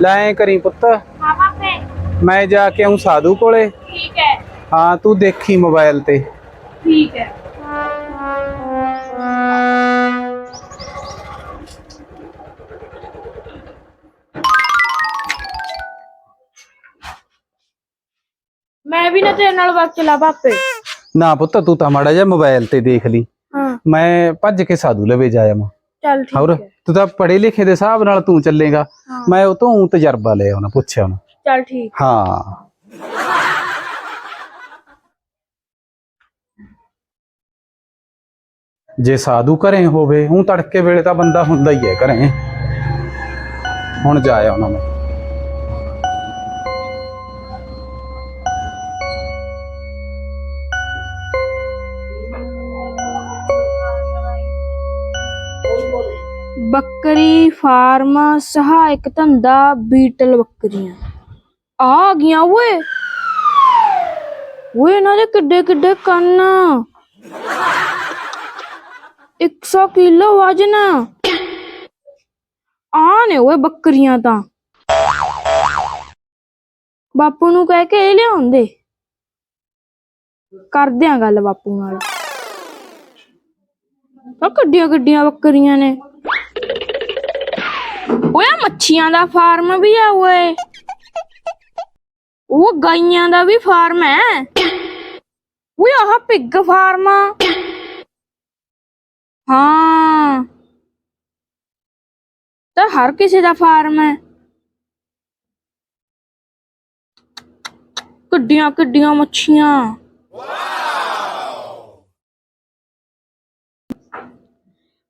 ਲੈ ਕਰੀ ਪੁੱਤ। ਮੈਂ ਜਾ ਕੇ ਆਉਂ ਸਾਧੂ ਕੋਲੇ। ਠੀਕ ਹੈ। ਹਾਂ ਤੂੰ ਦੇਖੀ ਮੋਬਾਈਲ ਤੇ। ਠੀਕ ਹੈ। ਮੈਂ ਵੀ ਨਾ ਤੇਰੇ ਨਾਲ ਵਕਤ ਚਲਾ ਪਾਪੇ ਨਾ ਪੁੱਤ ਤੂੰ ਤਾਂ ਮਾੜਾ ਜਿਹਾ ਮੋਬਾਈਲ ਤੇ ਦੇਖ ਲਈ। ਹਾਂ। ਮੈਂ ਭੱਜ ਕੇ ਸਾਧੂ ਲਵੇ ਜਾਇਆ ਮੈਂ ਚੱਲ ਠੀਕ ਹੋਰ ਹੈ। ਤੂੰ ਤਾਂ ਪੜ੍ਹੇ ਲਿਖੇ ਦੇ ਹਿਸਾਬ ਨਾਲ ਤੂੰ ਚੱਲੇਗਾ। ਹਾਂ। ਮੈਂ ਉਹ ਤੋਂ ਊਂ ਤਜਰਬਾ ਲਿਆ ਉਹਨਾਂ ਪੁੱਛਿਆ ਉਹਨੂੰ। ਚੱਲ ਠੀਕ। ਹਾਂ। ਜੇ ਸਾਧੂ ਘਰੇ ਹੋਵੇ ਉਹ ਤੜਕੇ ਵੇਲੇ ਤਾਂ ਬੰਦਾ ਹੁੰਦਾ ਹੀ ਹੈ ਘਰੇ। ਹੁਣ ਜਾਇਆ ਉਹਨਾਂ ਮੈਂ ਬੱਕਰੀ, ਫਾਰਮ, ਸਹਾਇਕ ਧੰਦਾ, ਬੀਟਲ ਬੱਕਰੀਆਂ। ਆ ਗਿਆ ਓਏ। ਓਏ, ਇਹਨਾਂ ਦੇ ਕਿੱਡੇ ਕਿੱਡੇ ਕੰਨ। 100 ਕਿਲੋ ਵਜਨ। ਆ ਨੇ ਓਏ ਬੱਕਰੀਆਂ ਤਾਂ। ਬਾਪੂ ਨੂੰ ਕਹਿ ਕੇ ਇਹ ਲਿਆਉਂਦੇ। ਕਰਦੇ ਆ ਗੱਲ ਬਾਪੂ ਨਾਲ। ਆ ਕਿੱਡੀਆਂ ਕਿੱਡੀਆਂ ਬੱਕਰੀਆਂ ਨੇ। ਓਏ ਆਹ ਮੱਛੀਆਂ ਦਾ ਫਾਰਮ ਵੀ ਆ ਓਏ। ਉਹ ਗਾਈਆਂ ਦਾ ਵੀ ਫਾਰਮ ਹੈ। ਓਏ ਆਹ ਪਿੱਗ ਫਾਰਮ ਹਾਂ। ਤਾਂ ਹਰ ਕਿਸੇ ਦਾ ਫਾਰਮ ਹੈ। ਕਿੱਡੀਆਂ ਕਿੱਡੀਆਂ ਮੱਛੀਆਂ।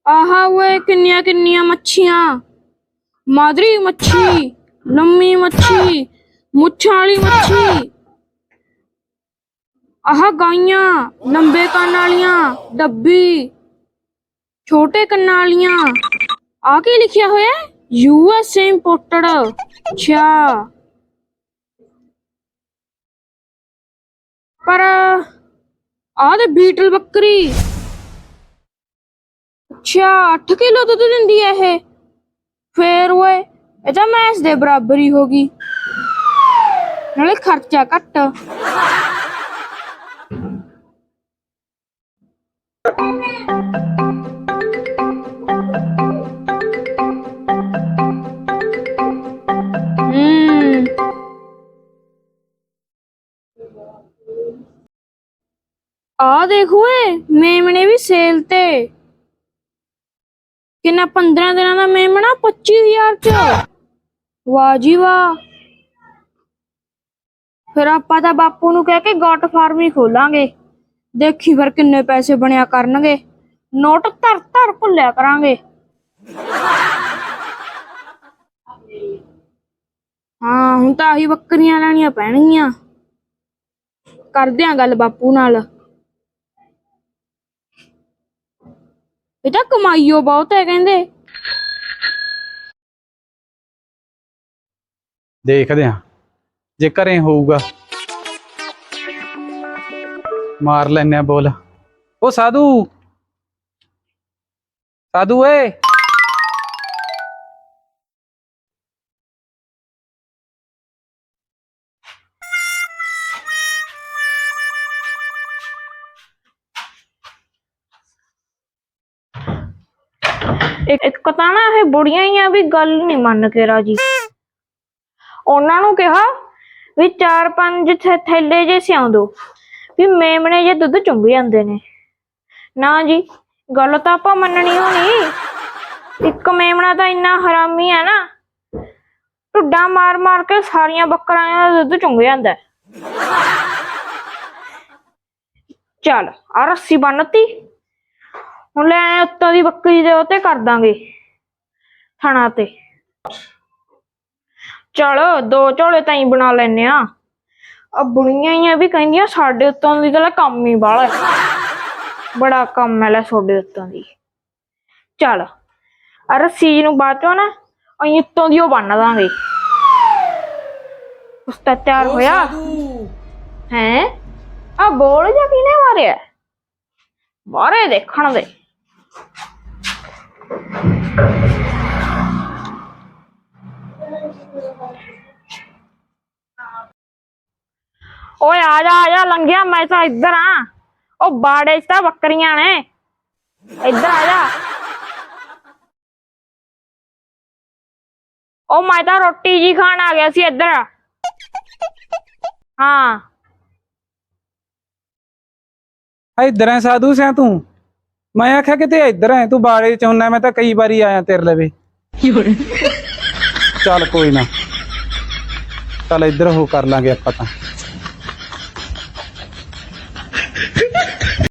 ਆਹਾ ਓਏ ਕਿੰਨੀਆਂ ਕਿੰਨੀਆਂ ਮੱਛੀਆਂ। ਮਾਦਰੀ ਮੱਛੀ, ਲੰਮੀ ਮੱਛੀ, ਮੁੱਛਾਂ ਵਾਲੀ ਮੱਛੀ। ਆਹ ਗਾਈਆਂ, ਲੰਬੇ ਕੰਨ ਵਾਲੀਆਂ, ਡੱਬੀ, ਛੋਟੇ ਕੰਨਾਂ ਵਾਲੀਆਂ। ਆ ਕੀ ਲਿਖਿਆ ਹੋਇਆ? ਯੂ ਐਸ ਏ ਇੰਪੋਰਟਡ ਅੱਛਾ ਪਰ ਆਹ ਤੇ ਬੀਟਲ ਬੱਕਰੀ। ਅੱਛਾ 8 ਕਿਲੋ ਦੁੱਧ ਦਿੰਦੀ ਹੈ ਇਹ। ਫੇਰ ਓਏ, ਇਹ ਤਾਂ ਮੈਸ ਦੇ ਬਰਾਬਰ ਹੀ ਹੋ ਗਈ। ਨਾਲੇ ਖਰਚਾ ਘੱਟ। ਹੂੰ। ਆ ਦੇਖ ਓਏ, ਮੇਮਣੇ ਵੀ ਸੇਲ ਤੇ। ਕਿੰਨਾ 15 ਦਿਨਾਂ ਦਾ ਮੇਮਣਾ 25000 ਚ। ਵਾਹ ਜੀ ਵਾਹ। ਫਿਰ ਆਪਾਂ ਤਾਂ ਬਾਪੂ ਨੂੰ ਕਹਿ ਕੇ ਗੋਟ ਫਾਰਮ ਹੀ ਖੋਲਾਂਗੇ। ਦੇਖੀ ਫਿਰ ਕਿੰਨੇ ਪੈਸੇ ਬਣਿਆ ਕਰਨਗੇ। ਨੋਟ ਧਰ ਧਰ ਭੁੱਲਿਆ ਕਰਾਂਗੇ। ਹਾਂ, ਹੁਣ ਤਾਂ ਆਹੀ ਬੱਕਰੀਆਂ ਲੈਣੀਆਂ ਪੈਣਗੀਆਂ। ਕਰਦੇ ਆਂ ਗੱਲ ਬਾਪੂ ਨਾਲ। ਇਹ ਤਾਂ ਕਮਾਈਓ ਬਹੁਤ ਹੈ ਕਹਿੰਦੇ। ਦੇਖਦੇ ਆ ਜੇ ਘਰੇ ਹੋਊਗਾ। ਮਾਰ ਲੈਨੇ ਆ ਬੋਲ। ਉਹ ਸਾਧੂ। ਸਾਧੂ ਏ ਇੱਕ ਇੱਕ ਤਾਂ ਨਾ ਇਹ ਬੁੜੀਆਂ ਹੀ ਆ ਵੀ ਗੱਲ ਨਹੀਂ ਮੰਨ ਕੇ ਰਾਜੀ। ਉਹਨਾਂ ਨੂੰ ਕਿਹਾ ਵੀ ਚਾਰ ਪੰਜ ਥੈ- ਥੈਲੇ ਜੇ ਸਿਉਂ ਦੋ ਵੀ ਮੇਮਣੇ ਜੇ ਦੁੱਧ ਚੁੰਗ ਜਾਂਦੇ ਨੇ। ਨਾ ਜੀ, ਗੱਲ ਤਾਂ ਆਪਾਂ ਮੰਨਣੀ ਹੋਣੀ। ਇੱਕ ਮੇਮਣਾ ਤਾਂ ਇੰਨਾ ਹਰਾਮੀ ਹੈ ਨਾ, ਢੁੱਡਾ ਮਾਰ ਮਾਰ ਕੇ ਸਾਰੀਆਂ ਬੱਕਰੀਆਂ ਦਾ ਦੁੱਧ ਚੁੰਗ ਜਾਂਦਾ। ਹੈ। ਚੱਲ ਆ ਰੱਸੀ ਬੰਨਤੀ। ਹੁਣ ਲੈ ਆਏ ਉੱਤੋਂ ਦੀ ਬੱਕਰੀ ਦੇ ਉੱਤੇ ਕਰ ਦਾਂਗੇ ਥਣਾ ਤੇ। ਚਲ ਦੋ ਝੋਲੇ ਤਾਂ ਹੀ ਬਣਾ ਲੈਨੇ ਆ ਆ ਬੁਣੀਆਂ ਹੀ ਆ ਵੀ ਕਹਿੰਦੀਆਂ ਸਾਡੇ ਉੱਤੋਂ ਦੀ ਤਾਂ ਲੈ ਕੰਮ ਹੀ ਬਾਹਲਾ ਹੈ। ਬੜਾ ਕੰਮ ਹੈ ਲੈ ਤੁਹਾਡੇ ਉੱਤੋਂ ਦੀ। ਚਲ ਆ ਰੱਸੀ ਜੀ ਨੂੰ ਬਾਅਦ ਚੋਂ ਨਾ ਅਸੀਂ ਉੱਤੋਂ ਦੀ ਉਹ ਬੰਨ ਦਾਂਗੇ। ਉਸ ਤਾਂ ਤਿਆਰ ਹੋਇਆ। ਹੈ? ਆ ਬੋਲ ਜਾਂ ਕਿਨੇ ਮਾਰਿਆ? ਬਾਰੇ ਦੇਖਣ ਦੇ। ਓਏ ਆ ਜਾ ਆ ਜਾ, ਲੰਘਿਆ, ਮੈਂ ਤਾਂ ਇੱਧਰ ਆ। ਉਹ ਬਾੜੇ 'ਚ ਤਾਂ ਬੱਕਰੀਆਂ ਨੇ। ਇੱਧਰ ਆ ਜਾ। ਉਹ ਮੈਂ ਤਾਂ ਰੋਟੀ ਜੀ ਖਾਣ ਆ ਗਿਆ ਸੀ ਇੱਧਰ। ਹਾਂ। ਇੱਧਰ ਐ ਸਾਧੂ ਸਿਆ ਤੂੰ। ਮੈਂ ਆਖਿਆ ਕਿ ਤੇ ਇੱਧਰ ਐ ਤੂੰ ਬਾੜੇ ਚ ਹੁੰਨਾ, ਮੈਂ ਤਾਂ ਕਈ ਵਾਰੀ ਆਇਆ ਤੇਰੇ ਲਵੇ। ਚੱਲ ਕੋਈ ਨਾ। ਚੱਲ ਇੱਧਰ ਹੋ ਕਰ ਲਾਂਗੇ ਆਪਾਂ ਤਾਂ।